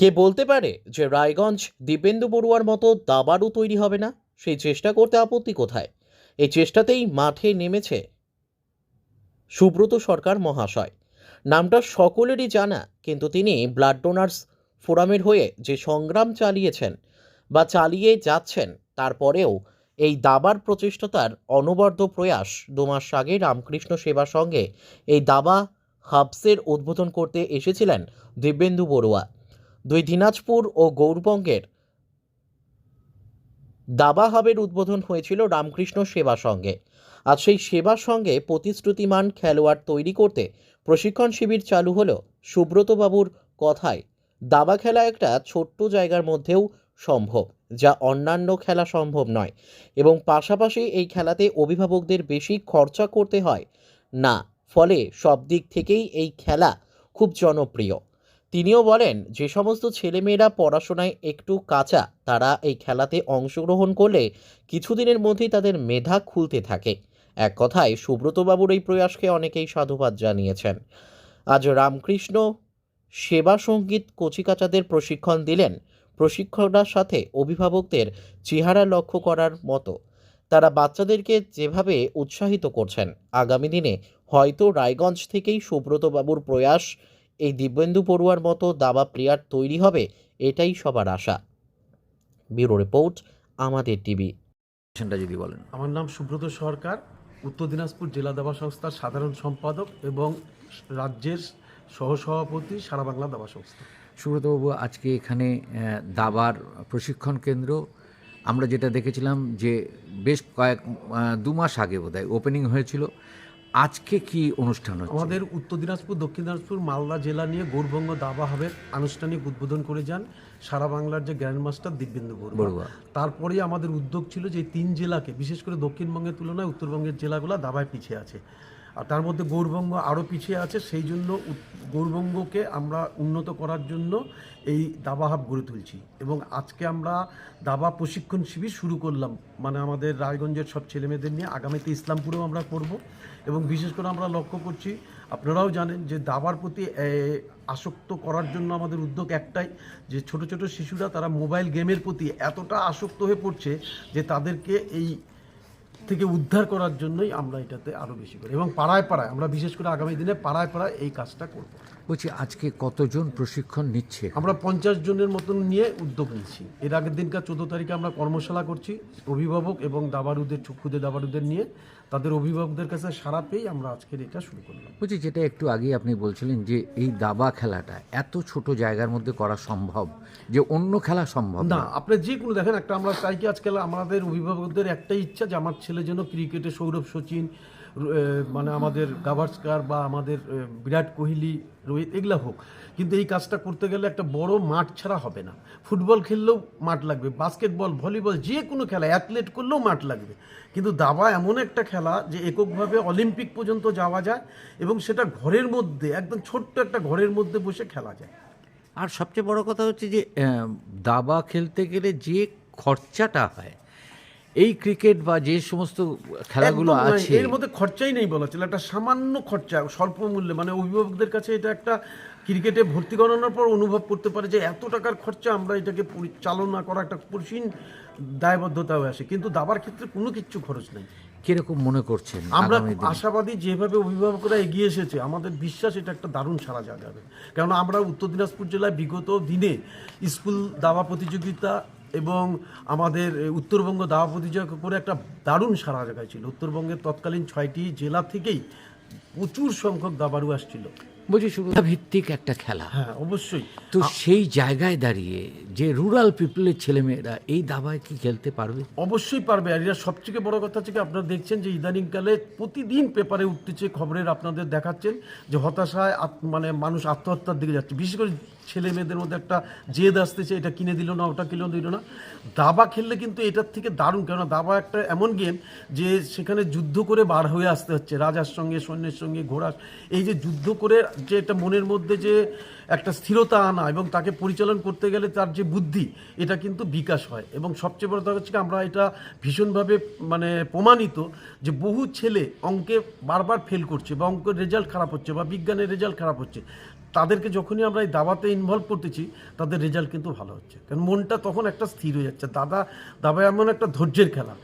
কে বলতে পারে যে রায়গঞ্জ দীপেন্দু বড়ুয়ার মতো দাবারও তৈরি হবে না? সেই চেষ্টা করতে আপত্তি কোথায়? এই চেষ্টাতেই মাঠে নেমেছে সুব্রত সরকার মহাশয়। নামটা সকলেরই জানা, কিন্তু তিনি ব্লাড ডোনার্স ফোরামের হয়ে যে সংগ্রাম চালিয়েছেন বা চালিয়ে যাচ্ছেন, তারপরেও এই দাবার প্রচেষ্টাতার অনবদ্য প্রয়াস দু মাস আগে রামকৃষ্ণ সেবা সঙ্গে এই দাবা হাবসের উদ্বোধন করতে এসেছিলেন দিব্যেন্দু বড়ুয়া। দুই দিনাজপুর ও গৌরবঙ্গের দাবা হাবের উদ্বোধন হয়েছিল রামকৃষ্ণ সেবা সঙ্গে। আজ সেই সেবার সঙ্গে প্রতিশ্রুতিমান খেলোয়াড় তৈরি করতে প্রশিক্ষণ শিবির চালু হলো সুব্রতবাবুর কথায়। দাবা খেলা একটা ছোট্ট জায়গার মধ্যেও সম্ভব, যা অন্যান্য খেলা সম্ভব নয় এবং পাশাপাশি এই খেলাতে অভিভাবকদের বেশি খরচা করতে হয়। না, ফলে সব দিক থেকেই এই খেলা খুব জনপ্রিয়। তিনিও বলেন, যে সমস্ত ছেলেমেয়েরা পড়াশোনায় একটু কাঁচা, তারা এই খেলাতে অংশগ্রহণ করলে কিছুদিনের মধ্যেই তাদের মেধা খুলতে থাকে। এক কথায়, সুব্রতবাবুর এই প্রয়াসকে অনেকেই সাধুবাদ জানিয়েছেন। আজ রামকৃষ্ণ সেবা সংগীত কচিকাচাদের প্রশিক্ষণ দিলেন। প্রশিক্ষণের সাথে অভিভাবকদের চেহারা লক্ষ্য করার মতো। তারা বাচ্চাদেরকে যেভাবে উৎসাহিত করছেন, আগামী দিনে হয়তো রায়গঞ্জ থেকেই সুব্রতবাবুর প্রয়াস এই দিব্যেন্দু পড়ুয়ার মতো দাবা প্লেয়ার তৈরি হবে এটাই সবার আশা। ব্যুরো রিপোর্ট আমাদের টিভি। যদি বলেন। আমার নাম সুব্রত সরকার উত্তর দিনাজপুর জেলা দাবা সংস্থার সাধারণ সম্পাদক এবং রাজ্যের সহসভাপতি সারা বাংলা দাবা সংস্থা। সুব্রতবাবু আজকে এখানে দাবার প্রশিক্ষণ কেন্দ্র আমরা যেটা দেখেছিলাম যে বেশ কয়েক দু মাস আগে বোধহয় ওপেনিং হয়েছিল। আজকে কি অনুষ্ঠান হচ্ছে? আমাদের উত্তর দিনাজপুর দক্ষিণ দিনাজপুর মালদা জেলা নিয়ে গৌরবঙ্গ দাবা হবে। আনুষ্ঠানিক উদ্বোধন করে যান সারা বাংলার যে গ্র্যান্ড মাস্টার দিব্যেন্দু বড়ুয়া। তারপরে আমাদের উদ্যোগ ছিল যে তিন জেলাকে বিশেষ করে দক্ষিণবঙ্গের তুলনায় উত্তরবঙ্গের জেলাগুলো দাবায় পিছিয়ে আছে। আর তার মধ্যে গৌরবঙ্গ আরও পিছিয়ে আছে, সেই জন্য গৌরবঙ্গকে আমরা উন্নত করার জন্য এই দাবা হাব গড়ে তুলছি। এবং আজকে আমরা দাবা প্রশিক্ষণ শিবির শুরু করলাম। মানে আমাদের রায়গঞ্জের সব ছেলেমেয়েদের নিয়ে আগামীতে ইসলামপুরেও আমরা করব। এবং বিশেষ করে আমরা লক্ষ্য করছি, আপনারাও জানেন যে দাবার প্রতি আসক্ত করার জন্য আমাদের উদ্যোগ একটাই, যে ছোট ছোট শিশুরা তারা মোবাইল গেমের প্রতি এতটা আসক্ত হয়ে পড়ছে যে তাদেরকে এই থেকে উদ্ধার করার জন্যই আমরা এটাতে আরও বেশি করি, এবং পাড়ায় পাড়ায়, আমরা বিশেষ করে আগামী দিনে পাড়ায় পাড়ায় এই কাজটা করব। বলছি আজকে কতজন প্রশিক্ষণ নিচ্ছে আমরা পঞ্চাশ জনের মতন নিয়ে উদ্যোগ নিচ্ছি। এর আগের দিনকার চোদ্দ তারিখে আমরা কর্মশালা করছি অভিভাবক এবং দাবারুদের ক্ষুদে দাবারুদের নিয়ে। তাদের অভিভাবকদের কাছে সারা পেয়েই আমরা আজকের এটা শুরু করলাম। বলছি যেটা একটু আগেই আপনি বলছিলেন যে এই দাবা খেলাটা এত ছোট জায়গার মধ্যে করা সম্ভব যে অন্য খেলা সম্ভব না আপনি যে কোনো দেখেন একটা আমরা চাই কি আজকাল আমাদের অভিভাবকদের একটাই ইচ্ছা যে আমার ছেলে যেন ক্রিকেটে সৌরভ সচিন মানে আমাদের গাভাস্কার বা আমাদের বিরাট কোহলি, রোহিত, এগুলা হোক। কিন্তু এই কাজটা করতে গেলে একটা বড় মাঠ ছাড়া হবে না। ফুটবল খেললেও মাঠ লাগবে, বাস্কেটবল, ভলিবল, যে কোনো খেলা, অ্যাথলেট করলেও মাঠ লাগবে। কিন্তু দাবা এমন একটা খেলা যে এককভাবে অলিম্পিক পর্যন্ত যাওয়া যায় এবং সেটা ঘরের মধ্যে, একদম ছোট্ট একটা ঘরের মধ্যে বসে খেলা যায়। আর সবচেয়ে বড় কথা হচ্ছে যে দাবা খেলতে গেলে যে খরচাটা হয় এই ক্রিকেট বা যে সমস্ত খেলাগুলো আছে এর মধ্যে খরচাই নেই বলা ছিল একটা সামান্য খরচা স্বল্প মূল্যে। মানে অভিভাবকদের কাছে এটা একটা ক্রিকেটে ভর্তি করানোর পর অনুভব করতে পারে যে এত টাকার খরচা আমরা এটাকে পরিচালনা করা একটা পরিসীন দায়বদ্ধতা হয়ে আসে। কিন্তু দাবার ক্ষেত্রে কোনো কিচ্ছু খরচ নেই। কীরকম মনে করছেন আমরা আশাবাদী যেভাবে অভিভাবকরা এগিয়ে এসেছে আমাদের বিশ্বাস এটা একটা দারুণ সারা জাগাবে। কেননা আমরা উত্তর দিনাজপুর জেলায় বিগত দিনে স্কুল দাবা প্রতিযোগিতা এবং আমাদের উত্তরবঙ্গ দাবা প্রতিযোগিতা করে একটা দারুণ সারা জায়গায় ছিল উত্তরবঙ্গের তৎকালীন ছয়টি জেলা থেকেই প্রচুর সংখ্যক দাবারু আসছিল। বলছি শুরু ভিত্তিক একটা খেলা। হ্যাঁ অবশ্যই। তো সেই জায়গায় দাঁড়িয়ে যে রুরাল পিপলের ছেলেমেয়েরা এই দাবায় কি খেলতে পারবে? অবশ্যই পারবে। আর এটা সবথেকে বড় কথা হচ্ছে কি আপনারা দেখছেন যে ইদানিংকালে প্রতিদিন পেপারে উঠতেছে খবরের আপনাদের দেখাচ্ছেন যে হতাশায় মানে মানুষ আত্মহত্যার দিকে যাচ্ছে। বিশেষ করে ছেলে মেয়েদের মধ্যে একটা জেদ আসতেছে, এটা কিনে দিল না, ওটা কিনে দিল না। দাবা খেললে কিন্তু এটার থেকে দারুণ, কেননা দাবা একটা এমন গেম যে সেখানে যুদ্ধ করে বার হয়ে আসতে হচ্ছে, রাজার সঙ্গে, সৈন্যের সঙ্গে, ঘোড়ার। এই যে যুদ্ধ করে যে একটা মনের মধ্যে যে একটা স্থিরতা আনা এবং তাকে পরিচালন করতে গেলে তার যে বুদ্ধি, এটা কিন্তু বিকাশ হয়। এবং সবচেয়ে বড় কথা হচ্ছে আমরা এটা ভীষণভাবে মানে প্রমাণিত যে বহু ছেলে অঙ্কে বারবার ফেল করছে বা অঙ্কের রেজাল্ট খারাপ হচ্ছে বা বিজ্ঞানের রেজাল্ট খারাপ হচ্ছে। তাদেরকে যখনই আমরা এই দাবাতে ইনভলভ করতেছি, তাদের রেজাল্ট কিন্তু ভালো হচ্ছে। কারণ মনটা তখন একটা স্থির হয়ে যাচ্ছে। দাদা দাবা এমন একটা ধৈর্যের খেলা।